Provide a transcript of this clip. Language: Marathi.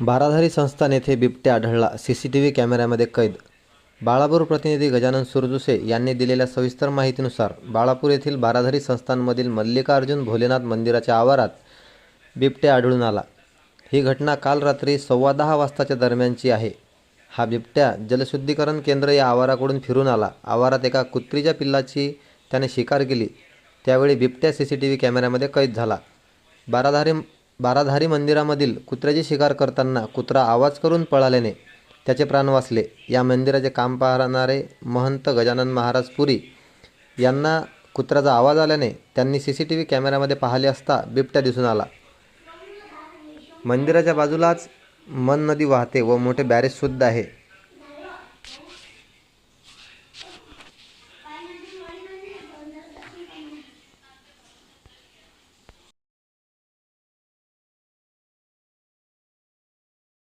बाराधारी संस्थान येथे बिबट्या आढळला. सी सी टी व्ही कॅमेऱ्यामध्ये कैद. बाळापूर प्रतिनिधी गजानन सुरजुसे यांनी दिलेल्या सविस्तर माहितीनुसार बाळापूर येथील बाराधारी संस्थानमधील मल्लिकार्जुन भोलेनाथ मंदिराच्या आवारात बिबट्या आढळून आला. ही घटना काल रात्री सव्वा दहा वाजताच्या दरम्यानची आहे. हा बिबट्या जलशुद्धीकरण केंद्र या आवाराकडून फिरून आला. आवारात एका कुत्रीच्या पिल्लाची त्याने शिकार केली. त्यावेळी बिबट्या सी सी टी व्ही कॅमेऱ्यामध्ये कैद झाला. बाराधारी बाराधारी मंदिरामधील कुत्र्याची शिकार करताना कुत्रा आवाज करून पळाल्याने त्याचे प्राण वाचले. या मंदिराचे काम पाहणारे महंत गजानन महाराज पुरी यांना कुत्र्याचा आवाज आल्याने त्यांनी सी सी टी व्ही कॅमेऱ्यामध्ये पाहिले असता बिबट्या दिसून आला. मंदिराच्या बाजूलाच मन नदी वाहते व मोठे बॅरेजसुद्धा आहे.